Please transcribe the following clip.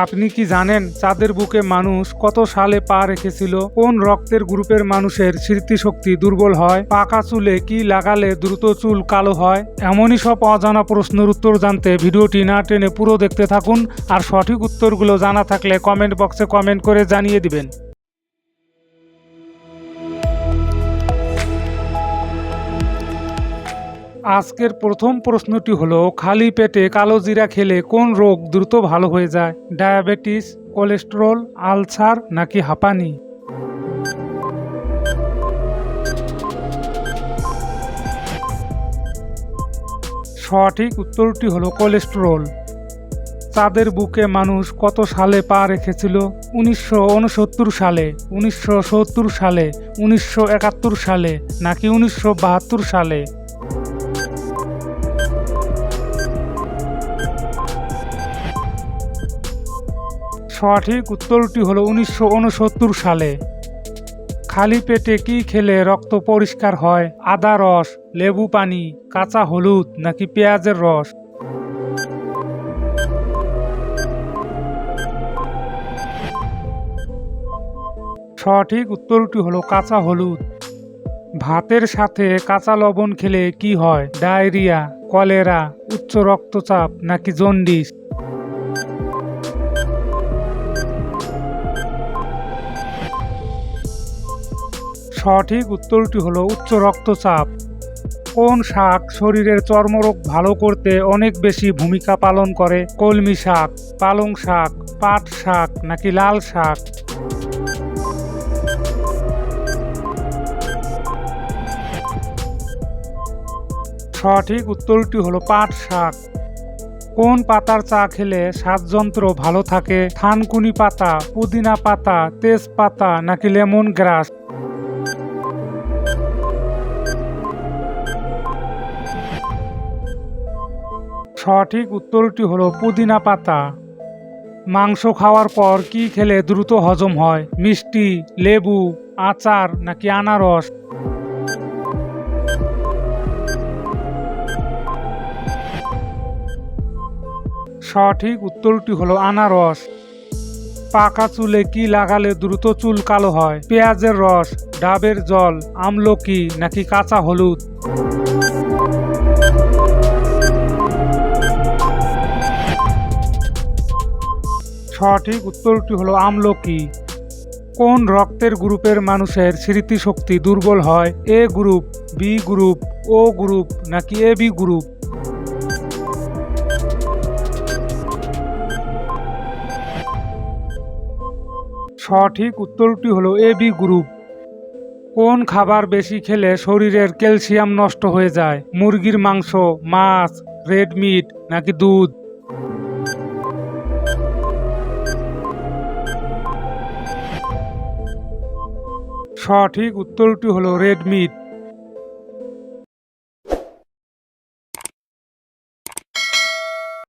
আপনি কি জানেন চাঁদের বুকে মানুষ কত সালে পা রেখেছিল? কোন রক্তের গ্রুপের মানুষের স্মৃতিশক্তি দুর্বল হয়? পাকা চুলে কি লাগালে দ্রুত চুল কালো হয়? এমনই সব অজানা প্রশ্নের উত্তর জানতে ভিডিওটি না টেনে পুরো দেখতে থাকুন, আর সঠিক উত্তরগুলো জানা থাকলে কমেন্ট বক্সে কমেন্ট করে জানিয়ে দিবেন। আজকের প্রথম প্রশ্নটি হলো, খালি পেটে কালো জিরা খেলে কোন রোগ দ্রুত ভালো হয়ে যায়? ডায়াবেটিস, কোলেস্টেরল, আলসার নাকি হাঁপানি? সঠিক উত্তরটি হলো কোলেস্টেরল। চাঁদের বুকে মানুষ কত সালে পা রেখেছিল? উনিশশো উনসত্তর সালে, উনিশশো সত্তর সালে, উনিশশো একাত্তর সালে নাকি উনিশশো বাহাত্তর সালে? সঠিক উত্তরটি হলো উনিশশো উনসত্তর সালে। খালি পেটে কি খেলে রক্ত পরিষ্কার হয়? আদা রস, লেবু পানি, কাঁচা হলুদ নাকি পেঁয়াজের রস? সঠিক উত্তরটি হলো কাঁচা হলুদ। ভাতের সাথে কাঁচা লবণ খেলে কি হয়? ডায়রিয়া, কলেরা, উচ্চ রক্তচাপ নাকি জন্ডিস? সঠিক উত্তরটি হলো উচ্চ রক্তচাপ। কোন শাক শরীরের চর্মরোগ ভালো করতে অনেক বেশি ভূমিকা পালন করে? কলমি শাক, পালং শাক, পাট শাক নাকি লাল শাক? সঠিক উত্তরটি হলো পাট শাক। কোন পাতার চা খেলে স্বাদযন্ত্র ভালো থাকে? থানকুনি পাতা, পুদিনা পাতা, তেজপাতা নাকি লেমন গ্রাস? সঠিক উত্তরটি হলো পুদিনা পাতা। মাংস খাওয়ার পর কি খেলে দ্রুত হজম হয়? মিষ্টি, লেবু, আচার নাকি আনারস? সঠিক উত্তরটি হলো আনারস। পাকা চুলে কি লাগালে দ্রুত চুল কালো হয়? পেঁয়াজের রস, ডাবের জল, আমলকি নাকি কাঁচা হলুদ? সঠিক উত্তরটি হলো আমলকি। কোন রক্তের গ্রুপের মানুষের স্মৃতিশক্তি দুর্বল হয়? A group, B group, O group নাকি এ, বি গ্রুপ? সঠিক উত্তরটি হলো এ, বি গ্রুপ। কোন খাবার বেশি খেলে শরীরের ক্যালসিয়াম নষ্ট হয়ে যায়? মুরগির মাংস, মাছ, রেড মিট নাকি দুধ? সঠিক উত্তরটি হলো রেড মিট।